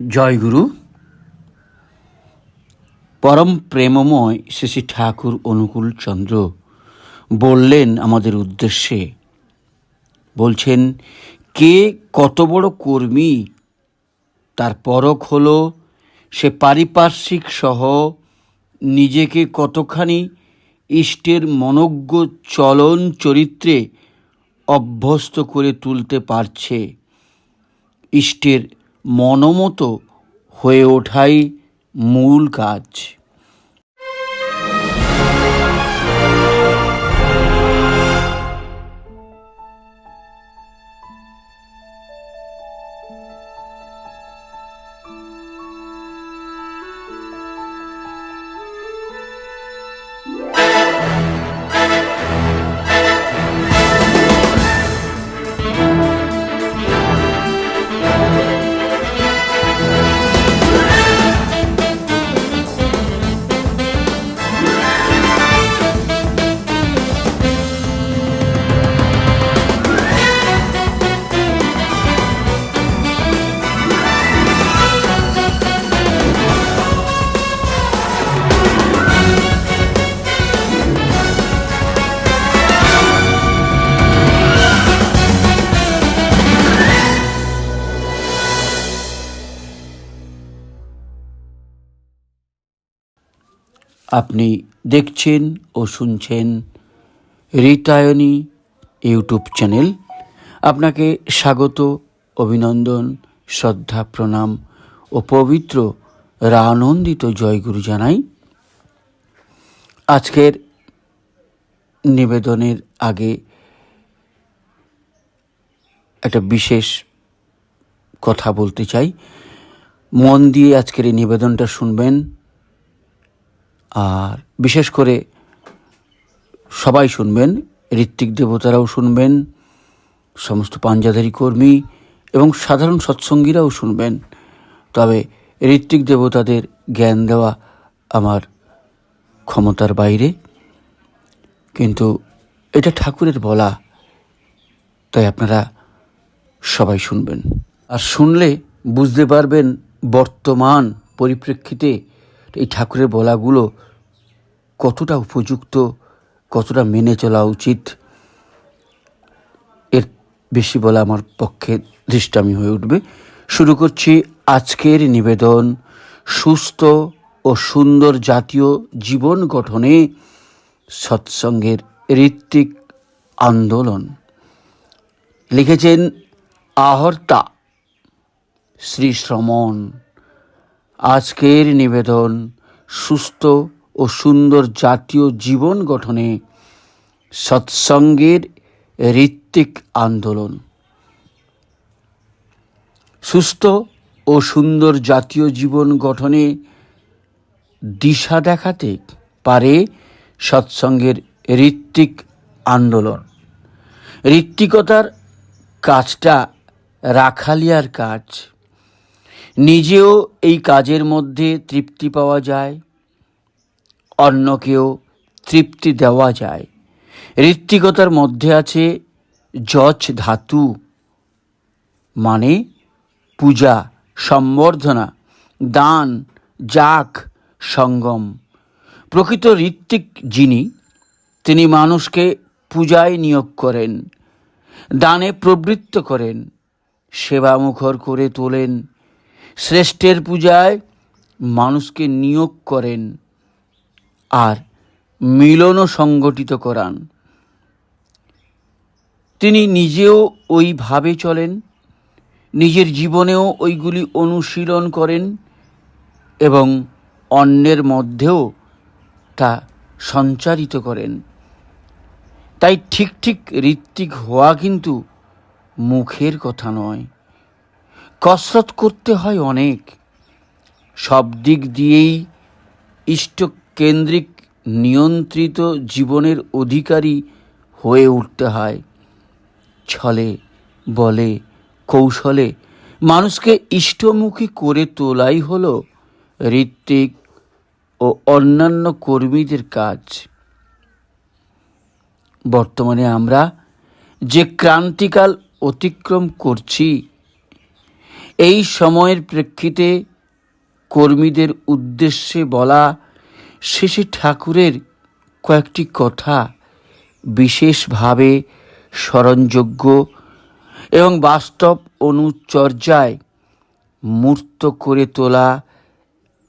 জয়গুরু পরম প্রেমময় শ্রী ঠাকুর অনুকূল চন্দ্র বললেন আমাদের উদ্দেশ্যে, বলছেন, কে কত বড় কর্মী, তার পরখ হলো, সে পারিপার্শ্বিক সহ, নিজেকে কতখানি ইষ্টের মনজ্ঞ চলন চরিত্রে অভ্যস্ত করে তুলতে পারছে। ইষ্টের মনোমতো হয়ে ওঠাই মূল কাজ। আপনি দেখছেন ও শুনছেন রীতায়নী ইউটিউব চ্যানেল। আপনাকে স্বাগত, অভিনন্দন, শ্রদ্ধা, প্রণাম ও পবিত্র রানন্দিত জয়গুরু জানাই। আজকের নিবেদনের আগে একটা বিশেষ কথা বলতে চাই। মন দিয়ে আজকের এই নিবেদনটা শুনবেন। আর বিশেষ করে সবাই শুনবেন, ঋত্বিক দেবতারাও শুনবেন, সমস্ত পাঞ্জাধারী কর্মী এবং সাধারণ সৎসঙ্গীরাও শুনবেন। তবে ঋত্বিক দেবতাদের জ্ঞান দেওয়া আমার ক্ষমতার বাইরে। কিন্তু এটা ঠাকুরের বলা, তাই আপনারা সবাই শুনবেন। আর শুনলে বুঝতে পারবেন বর্তমান পরিপ্রেক্ষিতে এই ঠাকুরের বলাগুলো কতটা উপযুক্ত, কতটা মেনে চলা উচিত, এর বেশি বলা আমার পক্ষে দৃষ্টামি হয়ে উঠবে। শুরু করছি আজকের নিবেদন, সুস্থ ও সুন্দর জাতীয় জীবন গঠনে সৎসঙ্গের ঋত্বিক আন্দোলন। লিখেছেন আহর্তা শ্রী শ্রমণ আজকের নিবেদন, সুস্থ ও সুন্দর জাতীয় জীবন গঠনে সৎসঙ্গের ঋত্বিক আন্দোলন। সুস্থ ও সুন্দর জাতীয় জীবন গঠনে দিশা দেখাতে পারে সৎসঙ্গের ঋত্বিক আন্দোলন। ঋত্বিকতার কাজটা রাখালিয়ার কাজ। নিজেও এই কাজের মধ্যে তৃপ্তি পাওয়া যায়, অন্যকেও তৃপ্তি দেওয়া যায়। ঋত্বিকতার মধ্যে আছে যচ ধাতু মানে পূজা, সম্বর্ধনা, দান যাক সঙ্গম। প্রকৃত ঋত্বিক যিনি, তিনি মানুষকে পূজায় নিয়োগ করেন, দানে প্রবৃত্ত করেন, সেবামুখর করে তোলেন। শ্রেষ্ঠের পূজায় মানুষকে নিয়োগ করেন আর মিলনও সংগঠিত করান। তিনি নিজেও ওইভাবে চলেন, নিজের জীবনেও ওইগুলি অনুশীলন করেন এবং অন্যের মধ্যেও তা সঞ্চারিত করেন। তাই ঠিক ঠিক ঋত্বিক হওয়া কিন্তু মুখের কথা নয়। কসরত করতে হয় অনেক। সব দিক দিয়েই ইষ্টকেন্দ্রিক নিয়ন্ত্রিত জীবনের অধিকারী হয়ে উঠতে হয়। ছলে, বলে, কৌশলে মানুষকে ইষ্টমুখী করে তোলাই হলো ঋত্বিক ও অন্যান্য কর্মীদের কাজ। বর্তমানে আমরা যে ক্রান্তিকাল অতিক্রম করছি এই সময়ের প্রেক্ষিতে কর্মীদের উদ্দেশ্যে বলা শেষে ঠাকুরের কয়েকটি কথা বিশেষভাবে স্মরণযোগ্য এবং বাস্তব অনুচর্যায় মূর্ত করে তোলা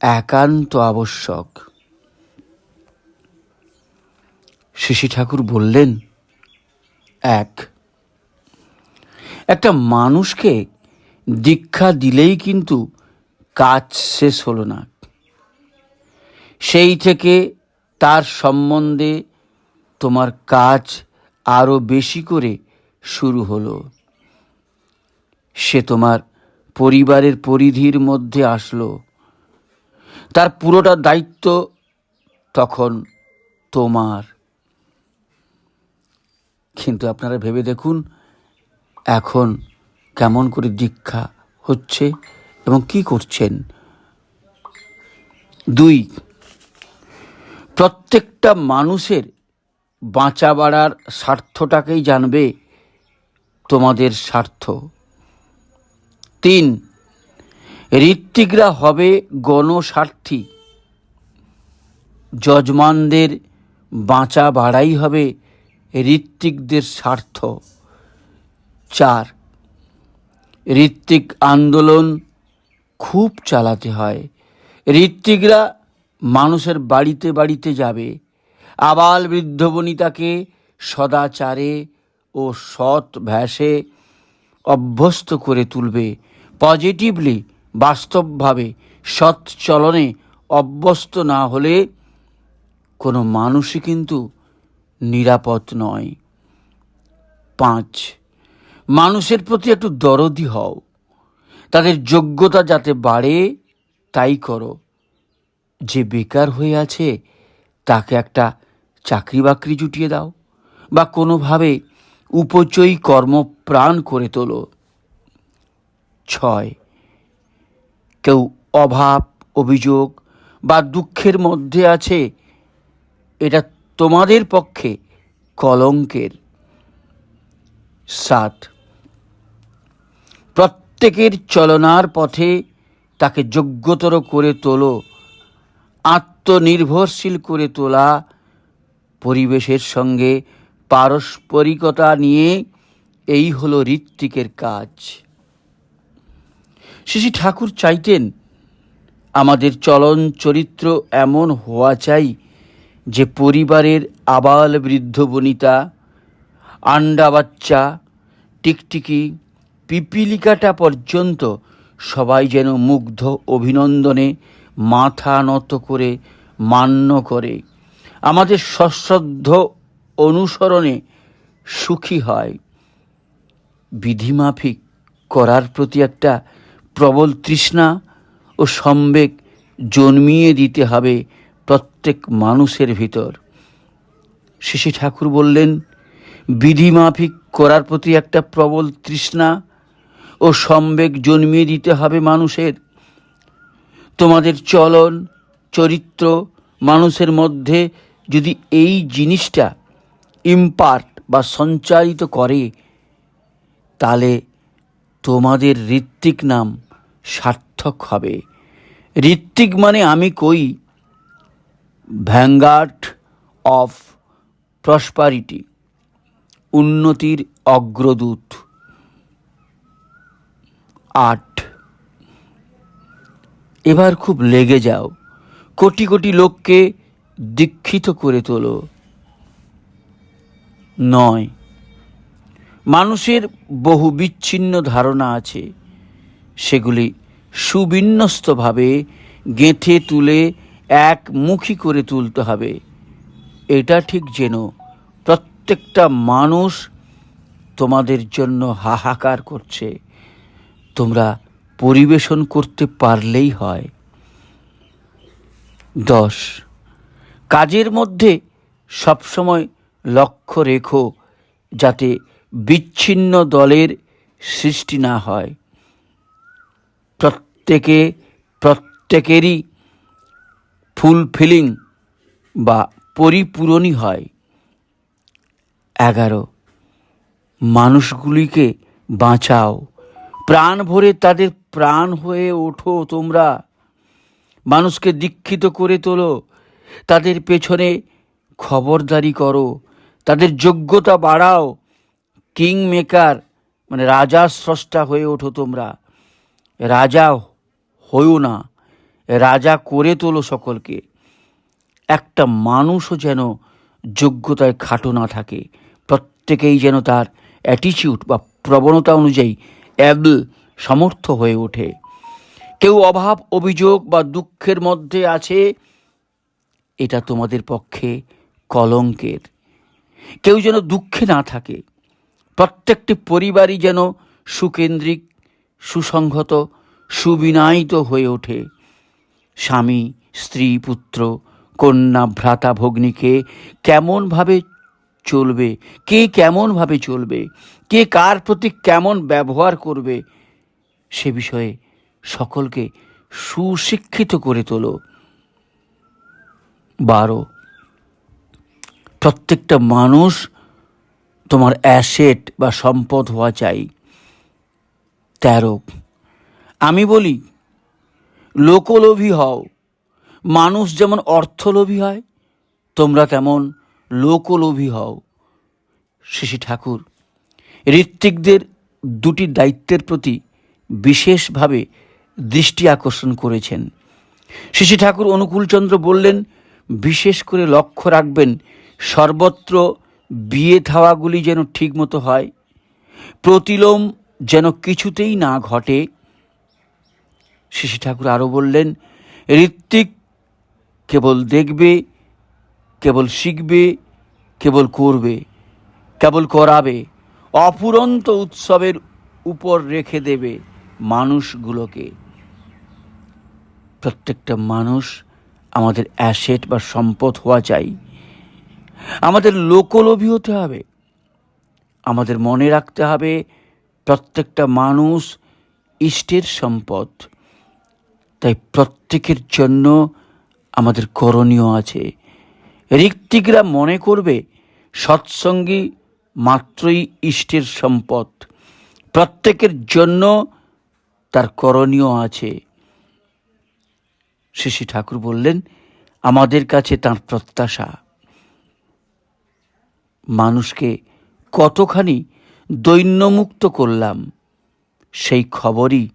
একান্ত আবশ্যক। শিশি ঠাকুর বললেন, এক, একটা মানুষকে দীক্ষা দিলেই কিন্তু কাজ শেষ হলো না। সেই থেকে তার সম্বন্ধে তোমার কাজ আরও বেশি করে শুরু হলো। সে তোমার পরিবারের পরিধির মধ্যে আসলো। তার পুরোটা দায়িত্ব তখন তোমার। কিন্তু আপনারা ভেবে দেখুন, এখন কেমন করে দীক্ষা হচ্ছে এবং কি করছেন? দুই, প্রত্যেকটা মানুষের বাঁচা বাড়ার স্বার্থটাকেই জানবে তোমাদের স্বার্থ। তিন, ঋত্বিকরা হবে গণস্বার্থী। যজমানদের বাঁচা বাড়াই হবে ঋত্বিকদের স্বার্থ। চার ঋত্বিক আন্দোলন খুব চালাতে হয়। ঋত্বিকরা মানুষের বাড়িতে বাড়িতে যাবে। আবাল বৃদ্ধ বনিতাকে সদাচারে ও সৎ ভ্যাসে অভ্যস্ত করে তুলবে। পজিটিভলি, বাস্তবভাবে সৎ চলনে অভ্যস্ত না হলে কোনো মানুষই কিন্তু নিরাপদ নয়। পাঁচ মানুষের প্রতি একটু দরদি হও। তাদের যোগ্যতা যাতে বাড়ে, তাই করো। যে বেকার হয়ে আছে, তাকে একটা চাকরি বাকরি জুটিয়ে দাও বা কোনোভাবে উপচয়ী কর্মপ্রাণ করে তোলো। ছয়, কেউ অভাব, অভিযোগ বা দুঃখের মধ্যে আছে, এটা তোমাদের পক্ষে কলঙ্কের। সাত প্রত্যেকের চলনার পথে তাকে যোগ্যতর করে তোলো, আত্মনির্ভরশীল করে তোলা, পরিবেশের সঙ্গে পারস্পরিকতা নিয়ে এই হলো ঋত্বিকের কাজ। শ্রী ঠাকুর চাইতেন আমাদের চলন চরিত্র এমন হওয়া চাই যে পরিবারের আবাল বৃদ্ধ বনিতা, আন্ডা বাচ্চা, টিকটিকি পিপিলিকাটা পর্যন্ত সবাই যেন মুগ্ধ অভিনন্দনে মাথা নত করে, মান্য করে। আমাদের সশ্রদ্ধ অনুসরণে সুখী হয়। বিধিমাফিক করার প্রতি একটা প্রবল তৃষ্ণা ও সম্বেগ জন্মিয়ে দিতে হবে প্রত্যেক মানুষের ভিতর। শিশি ঠাকুর বললেন, বিধিমাফিক করার প্রতি একটা প্রবল তৃষ্ণা ও সম্বেগ জন্মিয়ে দিতে হবে মানুষের। তোমাদের চলন, চরিত্র মানুষের মধ্যে যদি এই জিনিসটা ইম্পার্ট বা সঞ্চারিত করে, তাহলে তোমাদের ঋত্বিক নাম সার্থক হবে। ঋত্বিক মানে আমি কই? ভ্যাঙ্গার্ড অফ প্রসপারিটি, উন্নতির অগ্রদূত। আট। এবার খুব লেগে যাও। কোটি কোটি লোককে দীক্ষিত করে তোলো। নয়। মানুষের বহু বিচ্ছিন্ন ধারণা আছে। সেগুলি সুবিন্যস্তভাবে গেঁথে তুলে একমুখী করে তুলতে হবে। এটা ঠিক যেন প্রত্যেকটা মানুষ তোমাদের জন্য হাহাকার করছে। তোমরা পরিবেশন করতে পারলেই হয়। দশ, কাজের মধ্যে সবসময় লক্ষ্য রেখো যাতে বিচ্ছিন্ন দলের সৃষ্টি না হয়। প্রত্যেকে, প্রত্যেকেরই ফুলফিলিং বা পরিপূরণই হয়। এগারো, মানুষগুলিকে বাঁচাও। প্রাণ ভরে তাদের প্রাণ হয়ে ওঠো তোমরা। মানুষকে দীক্ষিত করে তোলো। তাদের পেছনে খবরদারি করো। তাদের যোগ্যতা বাড়াও। কিং মেকার মানে রাজা স্রষ্টা হয়ে ওঠো তোমরা। রাজা হইও না। রাজা করে তোলো সকলকে। একটা মানুষও যেন যোগ্যতায় খাটো না থাকে। প্রত্যেকেই যেন তার অ্যাটিচিউড বা প্রবণতা অনুযায়ী অ্যাবল সমর্থ হয়ে ওঠে। কেউ অভাব, অভিযোগ বা দুঃখের মধ্যে আছে, এটা তোমাদের পক্ষে কলঙ্কের। কেউ যেন দুঃখে না থাকে। প্রত্যেকটি পরিবারই যেন সুকেন্দ্রিক, সুসংহত, সুবিনায়িত হয়ে ওঠে। স্বামী, স্ত্রী, পুত্র, কন্যা, ভ্রাতা, ভগ্নীকে কেমনভাবে চলবে? কে কেমনভাবে চলবে? কে কার প্রতি কেমন ব্যবহার করবে? সে বিষয়ে সকলকে সুশিক্ষিত করে তোলো। বারো, প্রত্যেকটা মানুষ তোমার অ্যাসেট বা সম্পদ হওয়া চাই। তেরো, আমি বলি, লোকলোভী হও। মানুষ যেমন অর্থলোভী হয়, তোমরা তেমন লোকলোভী হও, শিশি ঠাকুর। ঋত্বিকদের দুটি দায়িত্বের প্রতি বিশেষভাবে দৃষ্টি আকর্ষণ করেছেন। শিশি ঠাকুর অনুকূলচন্দ্র বললেন, বিশেষ করে লক্ষ্য রাখবেন, সর্বত্র বিয়ে থাওয়াগুলি যেন ঠিকমতো হয়, প্রতিলোম যেন কিছুতেই না ঘটে। শিশি ঠাকুর আরও বললেন, ঋত্বিক কেবল দেখবে কেবল শিখবে, কেবল করবে, কেবল করাবে, অফুরন্ত উৎসবের উপর রেখে দেবে মানুষগুলোকে। প্রত্যেকটা মানুষ আমাদের অ্যাসেট বা সম্পদ হওয়া চাই। আমাদের লোকলোভী হতে হবে। আমাদের মনে রাখতে হবে প্রত্যেকটা মানুষ ইষ্টের সম্পদ। তাই প্রত্যেকের জন্য আমাদের করণীয় আছে। ঋত্বিকরা মনে করবে, সৎসঙ্গী মাত্রই ইষ্টের সম্পদ। প্রত্যেকের জন্য তার করণীয় আছে। শিশি ঠাকুর বললেন, আমাদের কাছে তার প্রত্যাশা। মানুষকে কতখানি দৈন্যমুক্ত করলাম, সেই খবরই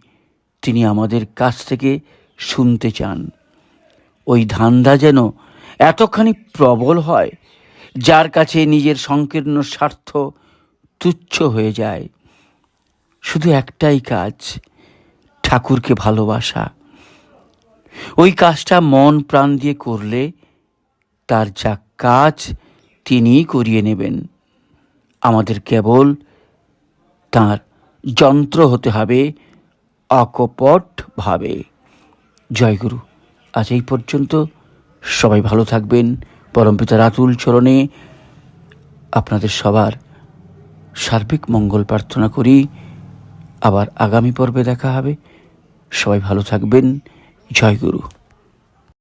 তিনি আমাদের কাছ থেকে শুনতে চান। ওই ধান্দা যেন এতখানি প্রবল হয়, যার কাছে নিজের সংকীর্ণ স্বার্থ তুচ্ছ হয়ে যায়। শুধু একটাই কাজ, ঠাকুরকে ভালোবাসা। ওই কাজটা মন প্রাণ দিয়ে করলে তার যা কাজ, তিনিই করিয়ে নেবেন। আমাদের কেবল তার যন্ত্র হতে হবে অকপটভাবে জয়গুরু, আজ এই পর্যন্ত সবাই ভালো থাকবেন। পরমপিতা আতুল চরণে আপনাদের সবার সার্বিক মঙ্গল প্রার্থনা করি। আবার আগামী পর্বে দেখা হবে। সবাই ভালো থাকবেন। জয়গুরু